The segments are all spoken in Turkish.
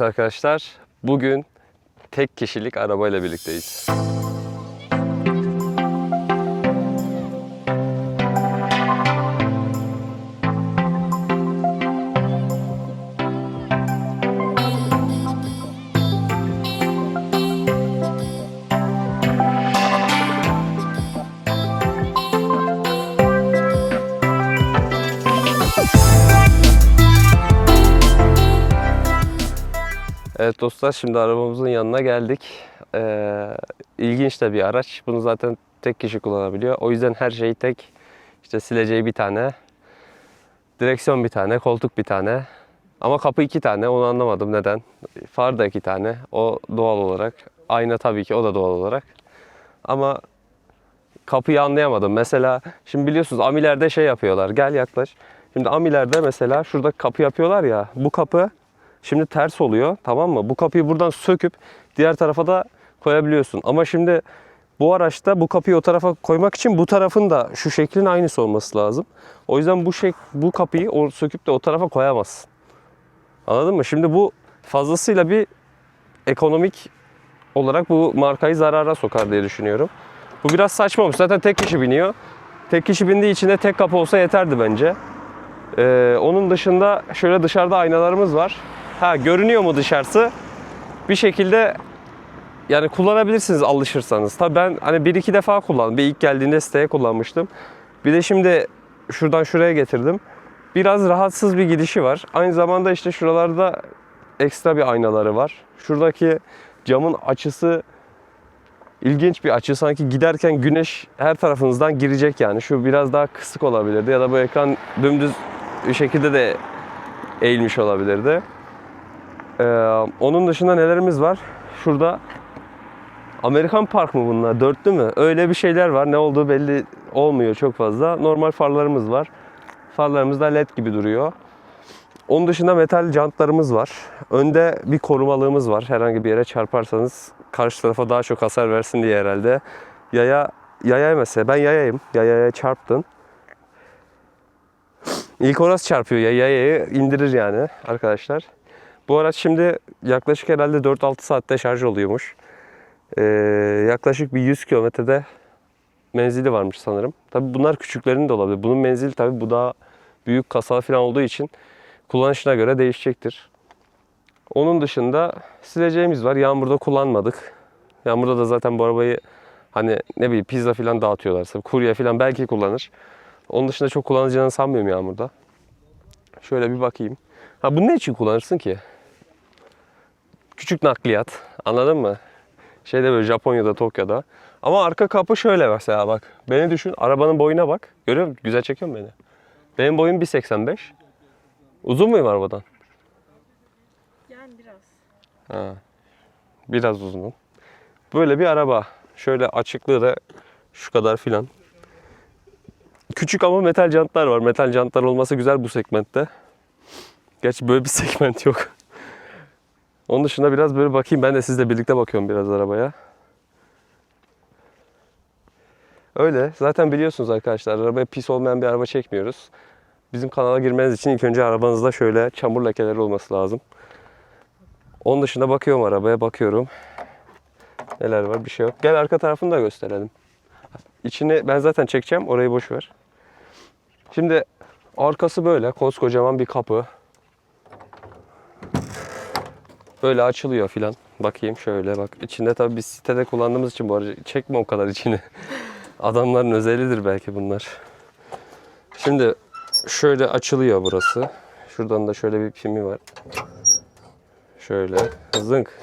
Arkadaşlar bugün tek kişilik arabayla birlikteyiz. Evet dostlar şimdi arabamızın yanına geldik. Ee, ilginç de bir araç. Bunu zaten tek kişi kullanabiliyor. O yüzden her şeyi tek. İşte sileceği bir tane. Direksiyon bir tane, koltuk bir tane. Ama kapı iki tane. Onu anlamadım neden. Far da iki tane. O doğal olarak. Ayna tabii ki o da doğal olarak. Ama kapıyı anlayamadım. Mesela şimdi biliyorsunuz amilerde şey yapıyorlar. Gel yaklaş. Şimdi amilerde mesela şurada kapı yapıyorlar ya. Bu kapı Şimdi ters oluyor tamam mı? Bu kapıyı buradan söküp diğer tarafa da koyabiliyorsun. Ama şimdi bu araçta bu kapıyı o tarafa koymak için bu tarafın da şu şeklin aynısı olması lazım. O yüzden bu şek bu kapıyı o söküp de o tarafa koyamazsın. Anladın mı? Şimdi bu fazlasıyla bir ekonomik olarak bu markayı zarara sokar diye düşünüyorum. Bu biraz saçmamış. Zaten tek kişi biniyor. Tek kişi bindiği için de tek kapı olsa yeterdi bence. Ee, onun dışında şöyle dışarıda aynalarımız var. Ha görünüyor mu dışarısı? Bir şekilde yani kullanabilirsiniz alışırsanız. Tabii ben hani bir iki defa kullandım. Bir ilk geldiğinde siteye kullanmıştım. Bir de şimdi şuradan şuraya getirdim. Biraz rahatsız bir gidişi var. Aynı zamanda işte şuralarda ekstra bir aynaları var. Şuradaki camın açısı ilginç bir açı. Sanki giderken güneş her tarafınızdan girecek yani. Şu biraz daha kısık olabilirdi ya da bu ekran dümdüz bir şekilde de eğilmiş olabilirdi. Ee, onun dışında nelerimiz var? Şurada Amerikan Park mı bunlar? Dörtlü mü? Öyle bir şeyler var. Ne olduğu belli olmuyor çok fazla. Normal farlarımız var. Farlarımız da led gibi duruyor. Onun dışında metal jantlarımız var. Önde bir korumalığımız var. Herhangi bir yere çarparsanız karşı tarafa daha çok hasar versin diye herhalde. Yaya yaya mesela ben yayayım. Yayaya çarptın. İlk orası çarpıyor ya yayayı indirir yani arkadaşlar. Bu araç şimdi yaklaşık herhalde 4-6 saatte şarj oluyormuş. Ee, yaklaşık bir 100 kilometrede menzili varmış sanırım. Tabi bunlar küçüklerinin de olabilir. Bunun menzili tabi bu daha büyük kasalı falan olduğu için kullanışına göre değişecektir. Onun dışında sileceğimiz var. Yağmurda kullanmadık. Yağmurda da zaten bu arabayı hani ne bileyim pizza falan dağıtıyorlarsa kurye falan belki kullanır. Onun dışında çok kullanacağını sanmıyorum yağmurda. Şöyle bir bakayım. Ha bunu ne için kullanırsın ki? Küçük nakliyat. Anladın mı? Şeyde böyle Japonya'da, Tokyo'da. Ama arka kapı şöyle mesela bak. Beni düşün. Arabanın boyuna bak. Görüyor musun? Güzel çekiyor beni? Benim boyum 1.85. Uzun muyum arabadan? Yani biraz. Ha. Biraz uzunum. Böyle bir araba. Şöyle açıklığı da şu kadar filan. Küçük ama metal jantlar var. Metal jantlar olması güzel bu segmentte. Gerçi böyle bir segment yok. Onun dışında biraz böyle bakayım. Ben de sizle birlikte bakıyorum biraz arabaya. Öyle. Zaten biliyorsunuz arkadaşlar arabaya pis olmayan bir araba çekmiyoruz. Bizim kanala girmeniz için ilk önce arabanızda şöyle çamur lekeleri olması lazım. Onun dışında bakıyorum arabaya bakıyorum. Neler var bir şey yok. Gel arka tarafını da gösterelim. İçini ben zaten çekeceğim orayı boş ver. Şimdi arkası böyle koskocaman bir kapı. Böyle açılıyor filan. Bakayım şöyle bak. İçinde tabii biz sitede kullandığımız için bu aracı çekme o kadar içini. Adamların özelidir belki bunlar. Şimdi şöyle açılıyor burası. Şuradan da şöyle bir pimi var. Şöyle zınk.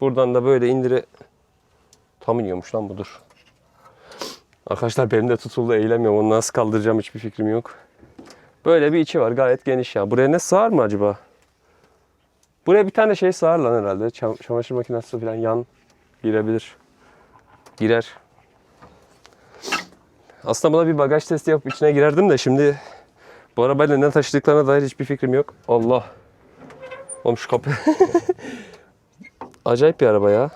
Buradan da böyle indire tam iniyormuş lan budur. Arkadaşlar benim de tutuldu eğilemiyorum. Onu nasıl kaldıracağım hiçbir fikrim yok. Böyle bir içi var gayet geniş ya. Buraya ne sığar mı acaba? Buraya bir tane şey sığar lan herhalde. Çam- çamaşır makinesi falan yan girebilir. Girer. Aslında buna bir bagaj testi yapıp içine girerdim de şimdi bu arabayla ne taşıdıklarına dair hiçbir fikrim yok. Allah. Oğlum şu kapı. Acayip bir araba ya.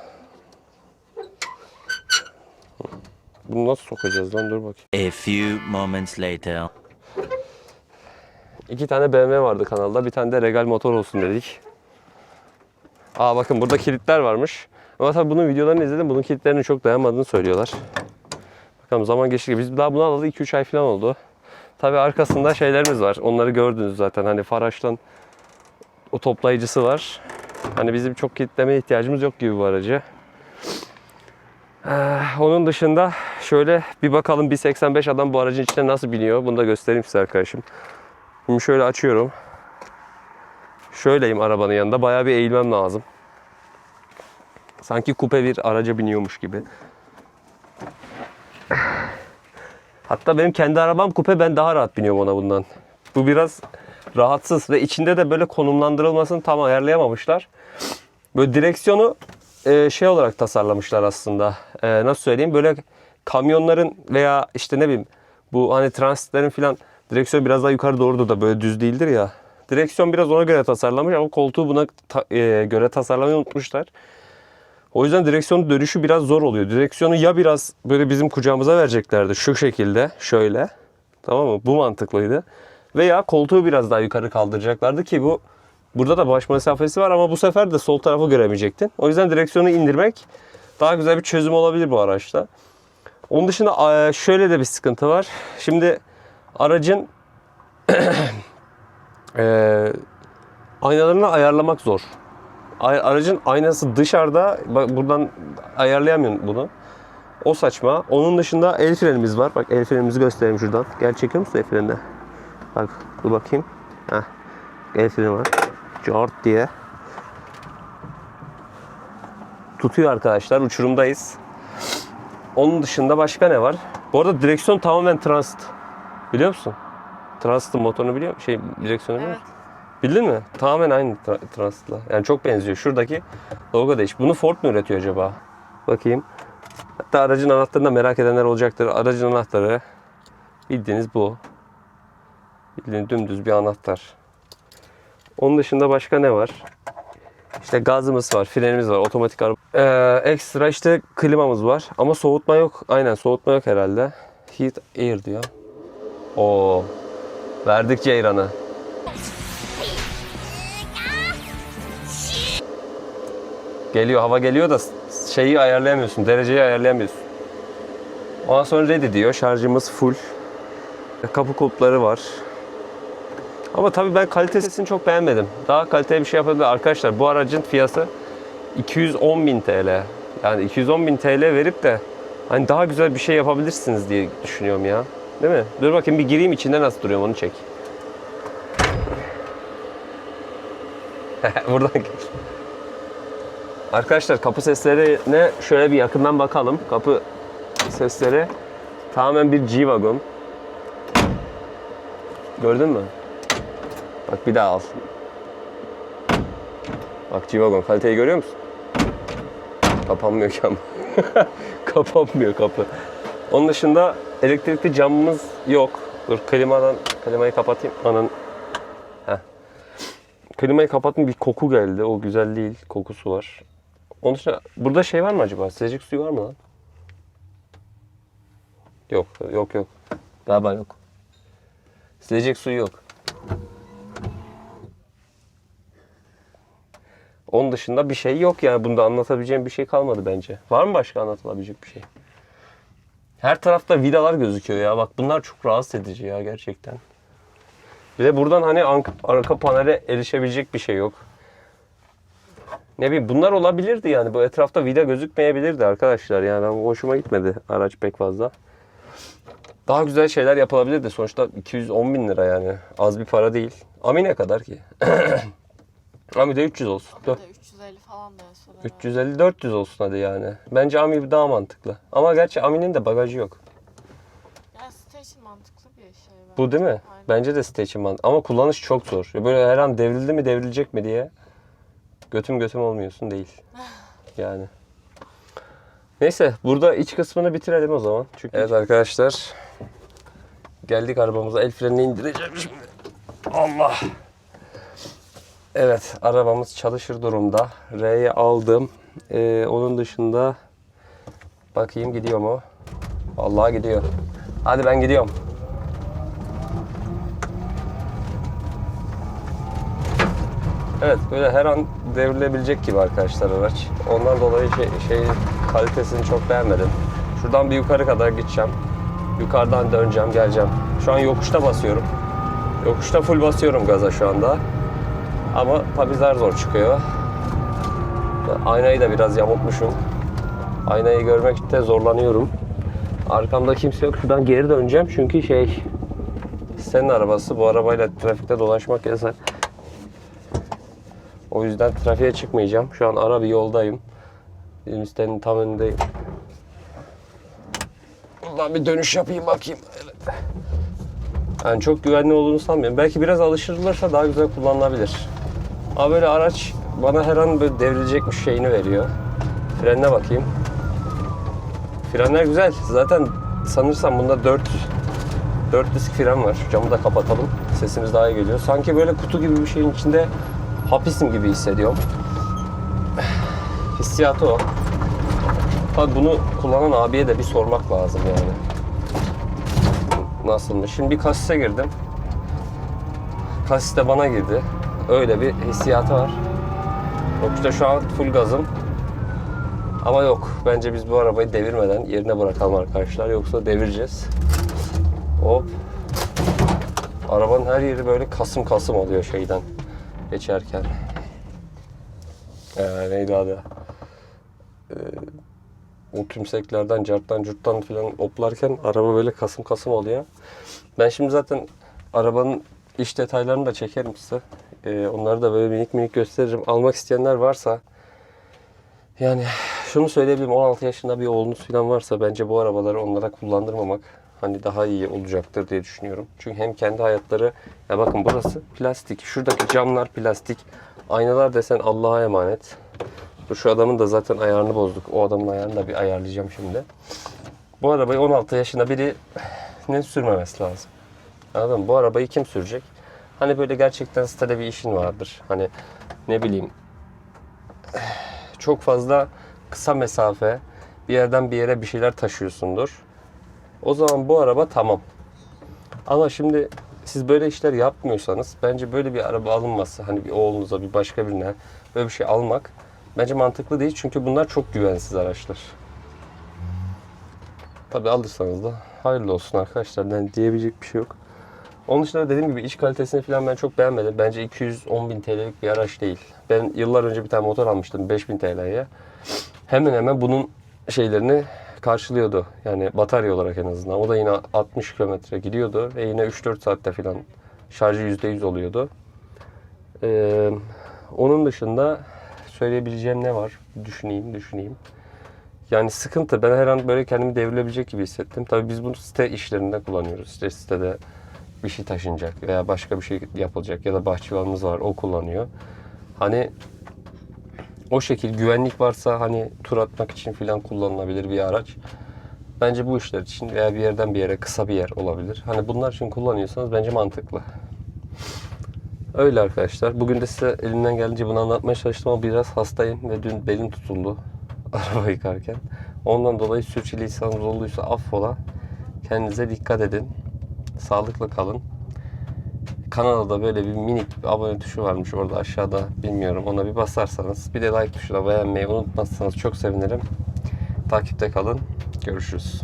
Bunu nasıl sokacağız lan dur bakayım. A few moments later. İki tane BMW vardı kanalda. Bir tane de Regal motor olsun dedik. Aa bakın burada kilitler varmış. Ama tabii bunun videolarını izledim. Bunun kilitlerinin çok dayanmadığını söylüyorlar. Bakalım zaman geçti. Biz daha bunu alalı 2-3 ay falan oldu. Tabii arkasında şeylerimiz var. Onları gördünüz zaten. Hani Faraş'tan o toplayıcısı var. Hani bizim çok kilitlemeye ihtiyacımız yok gibi bu aracı. Ee, onun dışında şöyle bir bakalım 1.85 adam bu aracın içine nasıl biniyor. Bunu da göstereyim size arkadaşım. Şimdi şöyle açıyorum. Şöyleyim arabanın yanında. Bayağı bir eğilmem lazım. Sanki kupe bir araca biniyormuş gibi. Hatta benim kendi arabam kupe ben daha rahat biniyorum ona bundan. Bu biraz rahatsız ve içinde de böyle konumlandırılmasını tam ayarlayamamışlar. Böyle direksiyonu e, şey olarak tasarlamışlar aslında. E, nasıl söyleyeyim? Böyle kamyonların veya işte ne bileyim bu hani transitlerin filan direksiyon biraz daha yukarı doğrudur da böyle düz değildir ya. Direksiyon biraz ona göre tasarlanmış ama koltuğu buna ta- e, göre tasarlamayı unutmuşlar. O yüzden direksiyonun dönüşü biraz zor oluyor. Direksiyonu ya biraz böyle bizim kucağımıza vereceklerdi şu şekilde şöyle. Tamam mı? Bu mantıklıydı. Veya koltuğu biraz daha yukarı kaldıracaklardı ki bu burada da baş mesafesi var ama bu sefer de sol tarafı göremeyecektin. O yüzden direksiyonu indirmek daha güzel bir çözüm olabilir bu araçta. Onun dışında e, şöyle de bir sıkıntı var. Şimdi aracın e, aynalarını ayarlamak zor. Aracın aynası dışarıda. Bak buradan ayarlayamıyorum bunu. O saçma. Onun dışında el frenimiz var. Bak el frenimizi göstereyim şuradan. Gel çekiyor musun el frenini? Bak dur bakayım. Heh. El freni var. Cart diye. Tutuyor arkadaşlar. Uçurumdayız. Onun dışında başka ne var? Bu arada direksiyon tamamen transit. Biliyor musun? Transit'in motorunu biliyor musun? Şey direksiyonu biliyor Evet. musun? Bildin mi? Tamamen aynı tra- Transit'la. Yani çok benziyor. Şuradaki logo değiş. Bunu Ford mu üretiyor acaba? Bakayım. Hatta aracın anahtarını da merak edenler olacaktır. Aracın anahtarı bildiğiniz bu. Bildiğiniz dümdüz bir anahtar. Onun dışında başka ne var? İşte gazımız var, frenimiz var, otomatik araba. Ee, ekstra işte klimamız var. Ama soğutma yok. Aynen soğutma yok herhalde. Heat air diyor. Oo. Verdik ceyranı. Geliyor, hava geliyor da şeyi ayarlayamıyorsun, dereceyi ayarlayamıyorsun. Ondan sonra ready diyor, şarjımız full. Kapı kulpları var. Ama tabii ben kalitesini çok beğenmedim. Daha kaliteli bir şey yapabilir. Arkadaşlar bu aracın fiyatı 210.000 TL. Yani 210.000 TL verip de hani daha güzel bir şey yapabilirsiniz diye düşünüyorum ya. Değil mi? Dur bakayım bir gireyim içinde nasıl duruyor onu çek. Buradan geç. Arkadaşlar kapı seslerine şöyle bir yakından bakalım. Kapı sesleri tamamen bir G-Wagon. Gördün mü? Bak bir daha al. Bak G-Wagon kaliteyi görüyor musun? Kapanmıyor ki ama. Kapanmıyor kapı. Onun dışında elektrikli camımız yok. Dur klimadan klimayı kapatayım. Anın. Heh. Klimayı kapattım bir koku geldi. O güzel değil. Kokusu var. Onun dışında burada şey var mı acaba? Sıcak suyu var mı lan? Yok, yok yok. Galiba yok. Silecek suyu yok. Onun dışında bir şey yok yani. Bunda anlatabileceğim bir şey kalmadı bence. Var mı başka anlatılabilecek bir şey? Her tarafta vidalar gözüküyor ya. Bak bunlar çok rahatsız edici ya gerçekten. Bir de buradan hani arka, panele erişebilecek bir şey yok. Ne bileyim bunlar olabilirdi yani. Bu etrafta vida gözükmeyebilirdi arkadaşlar. Yani ben hoşuma gitmedi araç pek fazla. Daha güzel şeyler yapılabilirdi. Sonuçta 210 bin lira yani. Az bir para değil. Ami ne kadar ki? Ami de 300 olsun. De 350 falan da sonra. 350-400 olsun hadi yani. Bence Ami daha mantıklı. Ama gerçi Ami'nin de bagajı yok. Yani station mantıklı bir şey bence. Bu değil mi? Aynen. Bence de station mantıklı. Ama kullanış çok zor. Böyle her an devrildi mi devrilecek mi diye götüm götüm olmuyorsun değil. Yani. Neyse burada iç kısmını bitirelim o zaman. Çünkü evet arkadaşlar. Geldik arabamıza. El frenini indireceğim şimdi. Allah. Evet arabamız çalışır durumda. R'ye aldım. Ee, onun dışında bakayım gidiyor mu? Vallahi gidiyor. Hadi ben gidiyorum. Evet böyle her an devrilebilecek gibi arkadaşlar araç. Ondan dolayı şey, şey kalitesini çok beğenmedim. Şuradan bir yukarı kadar gideceğim. Yukarıdan döneceğim, geleceğim. Şu an yokuşta basıyorum. Yokuşta full basıyorum gaza şu anda. Ama tabii zar zor çıkıyor. Aynayı da biraz yamultmuşum. Aynayı görmekte zorlanıyorum. Arkamda kimse yok. Şuradan geri döneceğim çünkü şey senin arabası. Bu arabayla trafikte dolaşmak yasak. O yüzden trafiğe çıkmayacağım. Şu an ara bir yoldayım. Bizim sitenin tam önündeyim. Buradan bir dönüş yapayım bakayım. Yani çok güvenli olduğunu sanmıyorum. Belki biraz alıştırılırsa daha güzel kullanılabilir. Ama böyle araç bana her an böyle devrilecekmiş şeyini veriyor. Frenine bakayım. Frenler güzel. Zaten sanırsam bunda 4 4 disk fren var. Camı da kapatalım. Sesimiz daha iyi geliyor. Sanki böyle kutu gibi bir şeyin içinde hapisim gibi hissediyorum. Hissiyatı o. Tabii bunu kullanan abiye de bir sormak lazım yani. Nasılmış? Şimdi bir kasise girdim. Kasis de bana girdi. Öyle bir hissiyatı var. Yoksa şu an full gazım. Ama yok. Bence biz bu arabayı devirmeden yerine bırakalım arkadaşlar. Yoksa devireceğiz. Hop. Arabanın her yeri böyle kasım kasım oluyor şeyden geçerken. Ee, neydi adı? Ee, o tümseklerden, carttan, curttan falan oplarken araba böyle kasım kasım oluyor. Ben şimdi zaten arabanın iç detaylarını da çekerim size. Ee, onları da böyle minik minik gösteririm. Almak isteyenler varsa yani şunu söyleyebilirim 16 yaşında bir oğlunuz falan varsa bence bu arabaları onlara kullandırmamak hani daha iyi olacaktır diye düşünüyorum. Çünkü hem kendi hayatları ya bakın burası plastik. Şuradaki camlar plastik. Aynalar desen Allah'a emanet. Dur şu adamın da zaten ayarını bozduk. O adamın ayarını da bir ayarlayacağım şimdi. Bu arabayı 16 yaşında birinin sürmemesi lazım. Anladın mı? Bu arabayı kim sürecek? Hani böyle gerçekten sitede bir işin vardır. Hani ne bileyim çok fazla kısa mesafe bir yerden bir yere bir şeyler taşıyorsundur. O zaman bu araba tamam. Ama şimdi siz böyle işler yapmıyorsanız bence böyle bir araba alınması hani bir oğlunuza bir başka birine böyle bir şey almak bence mantıklı değil. Çünkü bunlar çok güvensiz araçlar. Tabi alırsanız da hayırlı olsun arkadaşlar. Yani diyebilecek bir şey yok. Onun dışında dediğim gibi iç kalitesini falan ben çok beğenmedim. Bence 210 bin TL'lik bir araç değil. Ben yıllar önce bir tane motor almıştım 5000 TL'ye. Hemen hemen bunun şeylerini karşılıyordu. Yani batarya olarak en azından. O da yine 60 kilometre gidiyordu ve yine 3-4 saatte falan şarjı %100 oluyordu. Ee, onun dışında söyleyebileceğim ne var? Düşüneyim, düşüneyim. Yani sıkıntı. Ben her an böyle kendimi devrilebilecek gibi hissettim. Tabii biz bunu site işlerinde kullanıyoruz. İşte sitede bir şey taşınacak veya başka bir şey yapılacak ya da bahçıvanımız var o kullanıyor. Hani o şekil güvenlik varsa hani tur atmak için falan kullanılabilir bir araç. Bence bu işler için veya bir yerden bir yere kısa bir yer olabilir. Hani bunlar için kullanıyorsanız bence mantıklı. Öyle arkadaşlar. Bugün de size elimden geldiğince bunu anlatmaya çalıştım ama biraz hastayım ve dün belim tutuldu araba yıkarken. Ondan dolayı sürçülisanınız olduysa affola. Kendinize dikkat edin. Sağlıklı kalın. Kanalda da böyle bir minik bir abone tuşu varmış orada aşağıda bilmiyorum ona bir basarsanız bir de like tuşuna beğenmeyi unutmazsanız çok sevinirim. Takipte kalın. Görüşürüz.